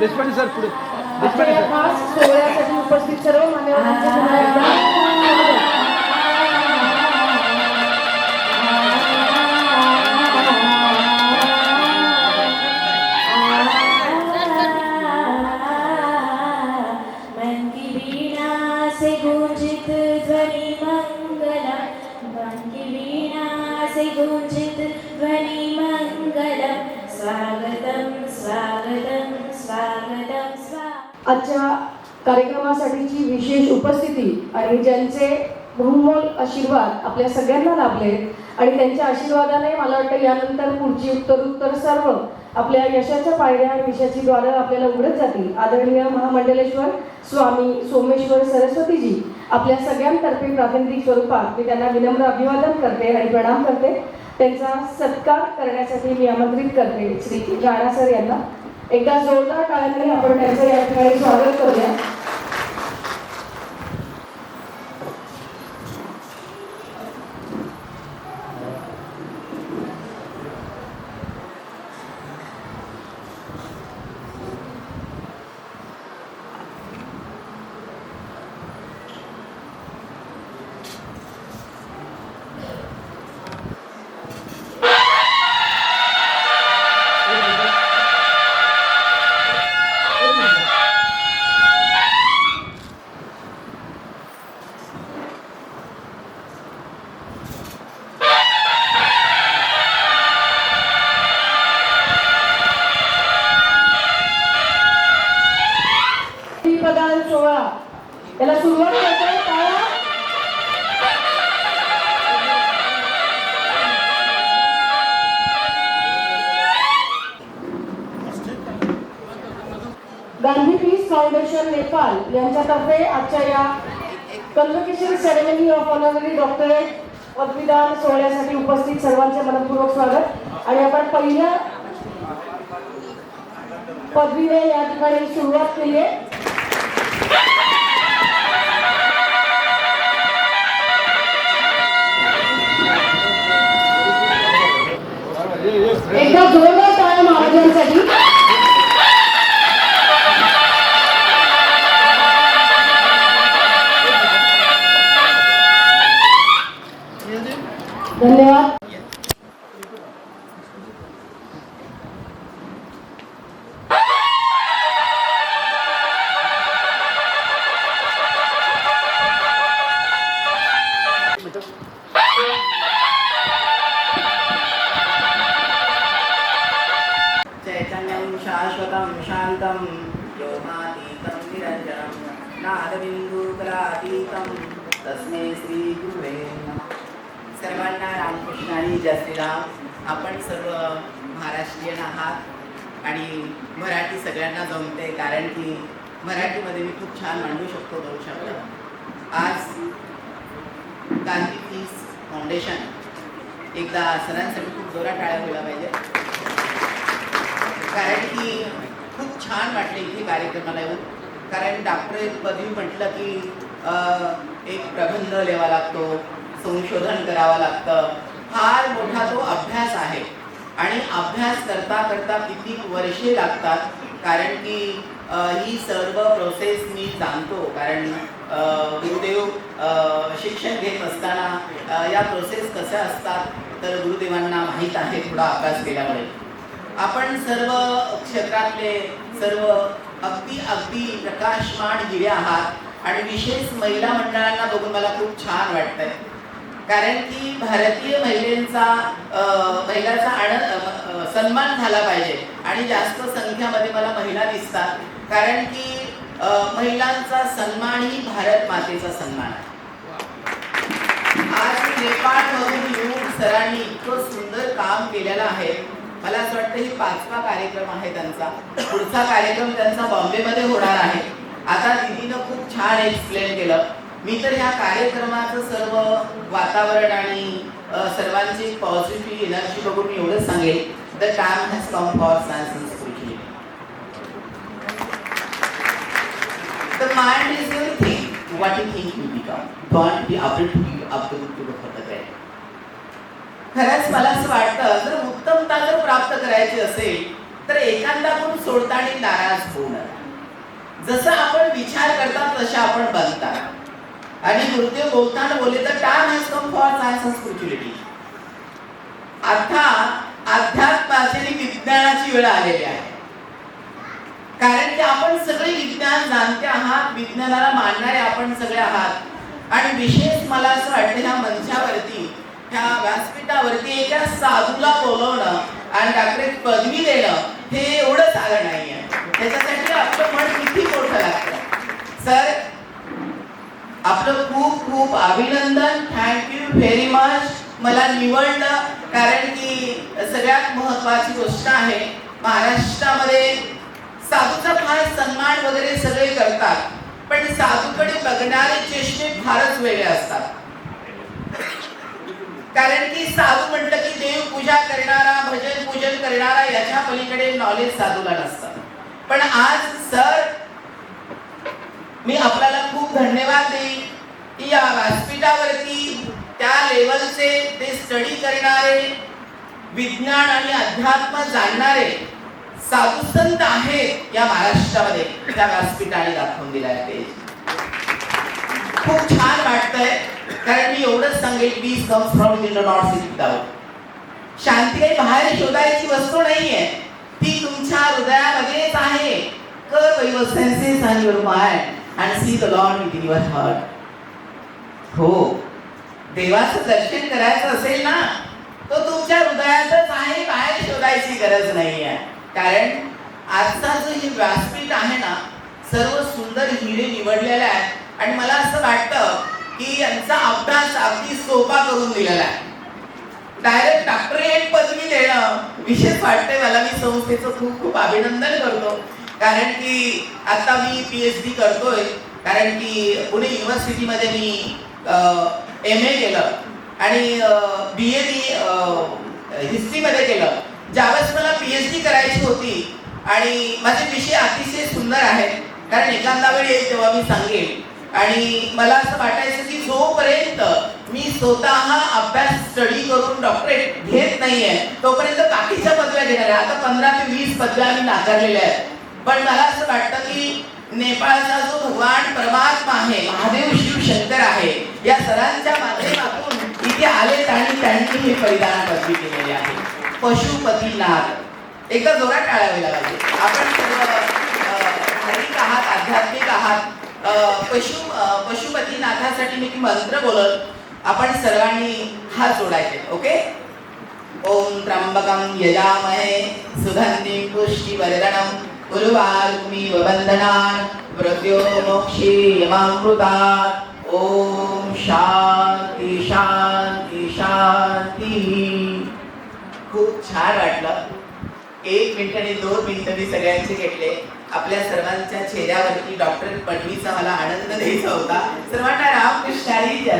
Deshpande sir पुढे. Deshpande sir. सोहळ्यासाठी उपस्थित सर्व मान्यवर आजच्या कार्यक्रमासाठीची विशेष उपस्थिती आणि ज्यांचे बहुमोल आशीर्वाद आपल्या सगळ्यांना लाभले आणि त्यांच्या आशीर्वादाने मला वाटतं यानंतर पुढची उत्तरोत्तर सर्व आपल्या यशाच्या पायऱ्या आणि यशाची द्वारं आपल्याला उघडत जातील. आदरणीय महामंडलेश्वर स्वामी सोमेश्वर सरस्वतीजी आपल्या सगळ्यांतर्फे प्रातिनिधिक स्वरूपात मी त्यांना विनम्र अभिवादन करते आणि प्रणाम करते. त्यांचा सत्कार करण्यासाठी मी आमंत्रित करते. श्री राणा सर यांना एकदा जोरदार टाळ्यांनी आपण त्यांचं या ठिकाणी स्वागत करूया. फाउंडेशन नेपाळ यांच्यातर्फे आजच्या या convocation ceremony of honorary doctorate पदवीदान सोहळ्यासाठी उपस्थित सर्वांचे मनपूर्वक स्वागत. आणि आपण पहिल्या पदवीने या ठिकाणी सुरुवात केली आहे. ధన్యవాద్ శాశ్వతం శాంతం వ్యోమాతీతం నిరంజనం నాదబిందూకలాతీతం తస్మై శ్రీగురువే నమ. सर्वांना रामकृष्ण आणि जय आपण सर्व महाराष्ट्रीयन आहात आणि मराठी सगळ्यांना जमते कारण की मराठीमध्ये मी खूप छान मांडू शकतो दोन शब्द. आज गांधी पीस फाउंडेशन एकदा सरांसाठी खूप जोरात टाळ्या व्हायला पाहिजे. कारण की खूप छान वाटले इथे कार्यक्रमाला येऊन. कारण डॉक्टरेट पदवी म्हटलं की एक प्रबंध लिहावा लागतो. संशोधन करावं लागतं. फार मोठा तो अभ्यास आहे. आणि अभ्यास करता करता किती वर्षे लागतात? कारण की ही सर्व प्रोसेस मी जाणतो. कारण गुरुदेव शिक्षण घेत असताना या प्रोसेस कशा असतात तर गुरुदेवांना माहीत आहे थोडा अभ्यास केल्यामुळे. आपण सर्व क्षेत्रातले सर्व अगदी अगदी प्रकाशमान हिरे आहात. आणि विशेष महिला मंडळांना बघून मला खूप छान वाटतंय. कारण की भारतीय महिलांचा महिलाचा आनंद सन्मान झाला पाहिजे. आणि जास्त संख्यामध्ये मला महिला दिसतात. कारण की महिलांचा सन्मान ही भारत मातेचा सन्मान आहे. आज नेपाळमधून येऊन सरांनी इतकं सुंदर काम केलेलं आहे. मला असं वाटतं ही पाचवा कार्यक्रम आहे त्यांचा. पुढचा कार्यक्रम त्यांचा बॉम्बेमध्ये होणार आहे. आता दिदीनं खूप छान एक्सप्लेन केलं. मी तर ह्या कार्यक्रमाचं सर्व वातावरण आणि सर्वांची पॉझिटिव्ह एनर्जी बघून मी एवढंच सांगेल the time has come for science and spirituality The mind is everything. What you think you become. Don't be afraid to be up to, to the for the great. खरंच मला असं वाटतं जर उत्तमता जर प्राप्त करायची असेल तर एखादा सोडता आणि नाराज होऊ नका जसं आपण विचार करता तसे आपण बनतात आणि मृत्यू बोलताना बोलले तर time has come for science and आता अध्यात्माची विज्ञानाची वेळ आलेली आहे. कारण की आपण सगळे विज्ञान जाणते आहात विज्ञानाला मानणारे आपण सगळे आहात. आणि विशेष मला असं वाटतं ह्या मंचावरती ह्या व्यासपीठावरती एका साधूला बोलवणं आणि डॉक्टरेट पदवी देणं हे एवढं साधं नाही आहे त्याच्यासाठी आपलं मन किती मोठं लागतं. सर आपलं खूप खूप अभिनंदन. थँक्यू व्हेरी मच मला निवडलं कारण की सगळ्यात महत्वाची गोष्ट आहे महाराष्ट्रामध्ये साधूचा फार सन्मान वगैरे सगळे करतात पण साधूकडे बघणारे चेष्टे फारच वेगळे असतात. कारण की साधू म्हटलं की देव पूजा करणारा भजन पूजन करणारा याच्या पलीकडे नॉलेज साधूला नसतं. पण आज सर मी आपल्याला खूप धन्यवाद देईन की या व्यासपीठावरती त्या लेवलचे ते स्टडी करणारे विज्ञान आणि अध्यात्म जाणणारे साधुसंत आहेत या महाराष्ट्रामध्ये. त्या व्यासपीठाने दाखवून दिला आहे खूप छान वाटतंय. कारण मी एवढंच सांगेल peace comes from in the north east शांती काही बाहेर शोधायची वस्तू नाहीये. ती तुमच्या हृदयामध्येच आहे. कर your senses and your mind and see the lord with your हो. देवाचं दर्शन करायचं असेल ना तो तुमच्या हृदयातच आहे बाहेर शोधायची गरज नाही आहे कारण आजचा जो हे व्यासपीठ आहे ना सर्व सुंदर हिरे निवडलेले आहेत. आणि मला असं वाटतं की यांचा अभ्यास अगदी सोपा करून दिलेला आहे. डायरेक्ट डॉक्टरेट पदवी देणं विशेष वाटतंय मला. मी संस्थेचं खूप खूप अभिनंदन करतो. कारण की आता मी पी एच डी करतोय कारण की पुणे युनिव्हर्सिटीमध्ये मी एम ए केलं. आणि बी ए मी हिस्ट्रीमध्ये केलं. ज्यावेळेस मला पी एच डी करायची होती आणि माझे विषय अतिशय सुंदर आहेत कारण एखादा वेळ येईल तेव्हा मी सांगेल. आणि मला असं वाटायचं की जोपर्यंत मी स्वतः अभ्यास स्टडी करून डॉक्टरेट घेत नाहीये तोपर्यंत बाकीच्या पदव्या घेणार आहे. आता पंधरा ते वीस पदव्या मी नाकारलेल्या आहेत. पण मला असं वाटतं की नेपाळचा जो भगवान परमात्मा आहे महादेव शिव शंकर आहे या सरांच्या माध्यमातून इथे आले आणि त्यांनी हे परिधान बदली केलेली आहे. पशुपतीनाथ. एकदा जोरात टाळावे लागले आपण सर्व धार्मिक आहात आध्यात्मिक आहात पशु पशुपती नाथासाठी मी मंत्र बोलत आपण सर्वांनी हात जोडायचे ओके? ओम त्र्यंबकम यजामहे सुगंधी पुष्टिवर्धनं उर्वारुक्मि वबन्धनान् मृत्यो मोक्षे यमामृतात् ओम शांती शांती शांती खूप छान वाटलं. एक मिनिट दोन मिनिटं मी सगळ्यांचे घेतले. आपल्या सर्वांच्या चेहऱ्यावरती डॉक्टर पदवीचा मला आनंद द्यायचा होता. सर्वांना रामकृष्ण हरी जय